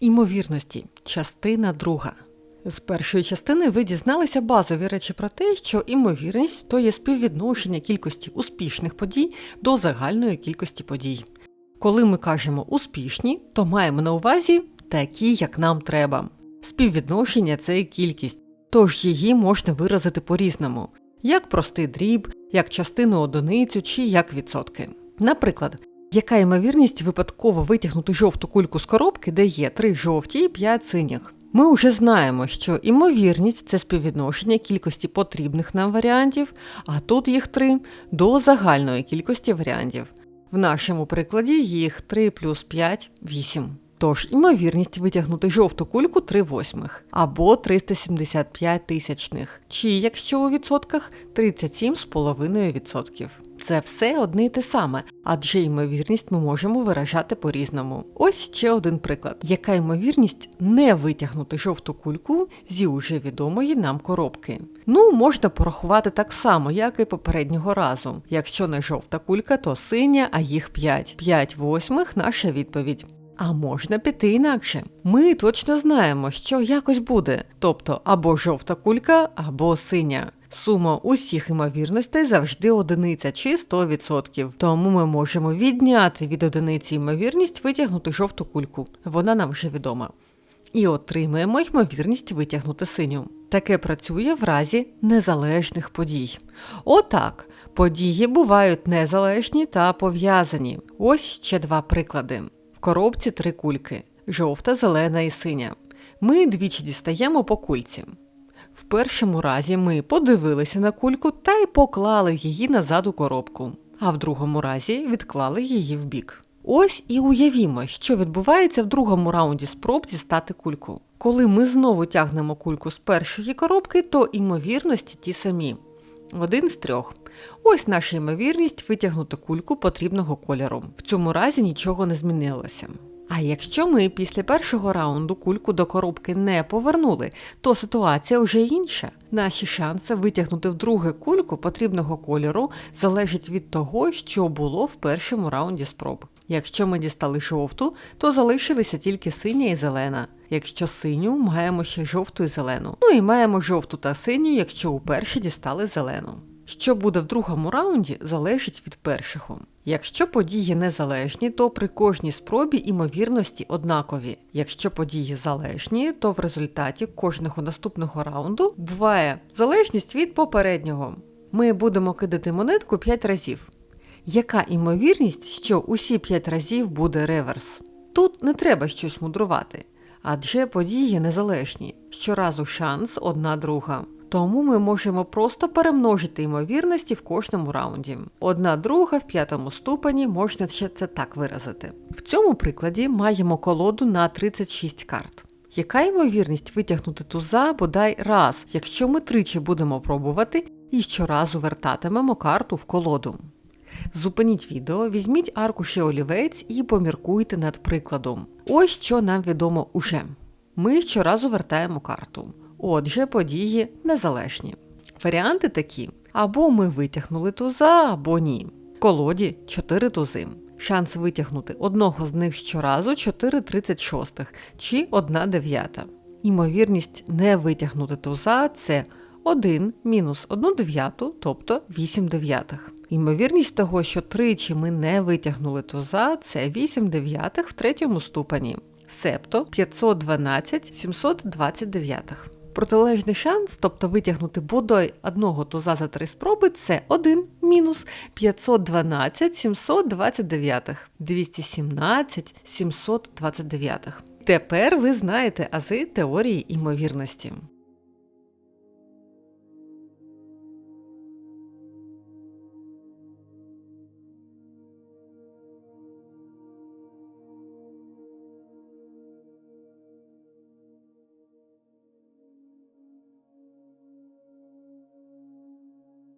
Імовірності. Частина друга. З першої частини ви дізналися базові речі про те, що імовірність то є співвідношення кількості успішних подій до загальної кількості подій. Коли ми кажемо успішні, то маємо на увазі такі, як нам треба. Співвідношення це кількість, тож її можна виразити по-різному, як простий дріб, як частину одиницю чи як відсотки. Наприклад, яка ймовірність випадково витягнути жовту кульку з коробки, де є 3 жовті і 5 синіх? Ми вже знаємо, що імовірність це співвідношення кількості потрібних нам варіантів, а тут їх 3 до загальної кількості варіантів. В нашому прикладі їх 3 плюс 5 8. Тож імовірність витягнути жовту кульку 3 восьмих або 375 тисячних, чи якщо у відсотках 37,5%. Це все одне й те саме, адже ймовірність ми можемо виражати по-різному. Ось ще один приклад: яка ймовірність не витягнути жовту кульку зі уже відомої нам коробки? Ну, можна порахувати так само, як і попереднього разу. Якщо не жовта кулька, то синя, а їх 5. 5 восьмих наша відповідь. А можна піти інакше. Ми точно знаємо, що якось буде, тобто або жовта кулька, або синя. Сума усіх ймовірностей завжди одиниця чи 100%. Тому ми можемо відняти від одиниці ймовірність витягнути жовту кульку. Вона нам вже відома. І отримаємо ймовірність витягнути синю. Таке працює в разі незалежних подій. Отак, події бувають незалежні та пов'язані. Ось ще два приклади. В коробці три кульки жовта, зелена і синя. Ми двічі дістаємо по кульці. В першому разі ми подивилися на кульку та й поклали її назад у коробку, а в другому разі відклали її в бік. Ось і уявімо, що відбувається в другому раунді спроб дістати кульку. Коли ми знову тягнемо кульку з першої коробки, то імовірності ті самі. Один з трьох. Ось наша ймовірність витягнути кульку потрібного кольору. В цьому разі нічого не змінилося. А якщо ми після першого раунду кульку до коробки не повернули, то ситуація вже інша. Наші шанси витягнути вдруге кульку потрібного кольору залежать від того, що було в першому раунді спроб. Якщо ми дістали жовту, то залишилися тільки синя і зелена. Якщо синю, маємо ще жовту і зелену. Ну і маємо жовту та синю, якщо уперше дістали зелену. Що буде в другому раунді, залежить від першого. Якщо події незалежні, то при кожній спробі імовірності однакові. Якщо події залежні, то в результаті кожного наступного раунду буває залежність від попереднього. Ми будемо кидати монетку 5 разів. Яка імовірність, що усі 5 разів буде реверс? Тут не треба щось мудрувати, адже події незалежні. Щоразу шанс одна друга. Тому ми можемо просто перемножити ймовірності в кожному раунді. Одна друга в п'ятому ступені можна ще це так виразити. В цьому прикладі маємо колоду на 36 карт. Яка ймовірність витягнути туза бодай раз, якщо ми тричі будемо пробувати і щоразу вертатимемо карту в колоду? Зупиніть відео, візьміть аркуші олівець і поміркуйте над прикладом. Ось що нам відомо уже. Ми щоразу вертаємо карту. Отже, події незалежні. Варіанти такі: або ми витягнули туза, або ні. В колоді 4 тузи. Шанс витягнути одного з них щоразу 4,36 чи 1 дев'ята. Імовірність не витягнути туза це 1 мінус 1 дев'яту, тобто 8 дев'ятих. Імовірність того, що тричі ми не витягнули туза, це 8 дев'ятих в третьому ступені, себто 512 729. Протилежний шанс, тобто витягнути бодай одного туза за три спроби, це 1 мінус 512 729, 217 729. Тепер ви знаєте ази теорії імовірності.